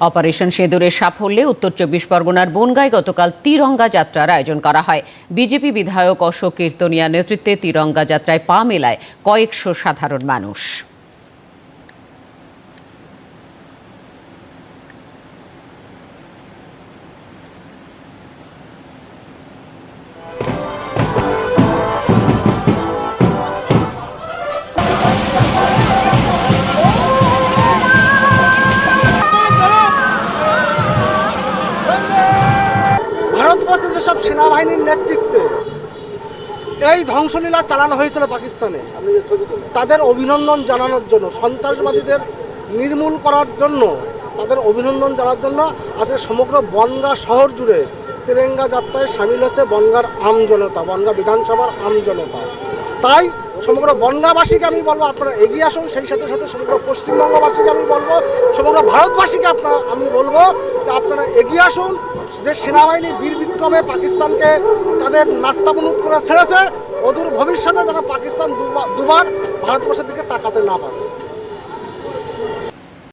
Operation সেদুরের সাফল্যে উত্তর চব্বিশ পরগনার বনগায় গতকাল তিরঙ্গা যাত্রার আয়োজন করা হয়। বিজেপি বিধায়ক অশোক কীর্তনিয়া নেতৃত্বে তিরঙ্গা যাত্রায় পা মেলায় কয়েকশো সাধারণ মানুষ। ভারতবর্ষে যেসব সেনাবাহিনীর নেতৃত্বে এই ধ্বংসলীলা চালানো হয়েছিল পাকিস্তানে, তাদের অভিনন্দন জানানোর জন্য, সন্ত্রাসবাদীদের নির্মূল করার জন্য, তাদের অভিনন্দন জানার জন্য আজকে সমগ্র বনগা শহর জুড়ে তেরেঙ্গা যাত্রায় সামিল হয়েছে বনগার আম জনতা বনগা বিধানসভার আম জনতা তাই সমগ্র বনগাবাসীকে আমি বলব, আপনারা এগিয়ে আসুন, সেই সাথে সাথে সমগ্র পশ্চিমবঙ্গবাসীকে আমি বলব, সমগ্র ভারতবাসীকে আপনার আমি বলব যে আপনারা এগিয়ে আসুন, যে সেনাবাহিনী বীর বিক্রমে পাকিস্তানকে তাদের নাস্তাবনুদ করে ছেড়েছে, অদূর ভবিষ্যতে যেন পাকিস্তান দুবা- দুবার ভারতবর্ষের দিকে তাকাতে না পারে।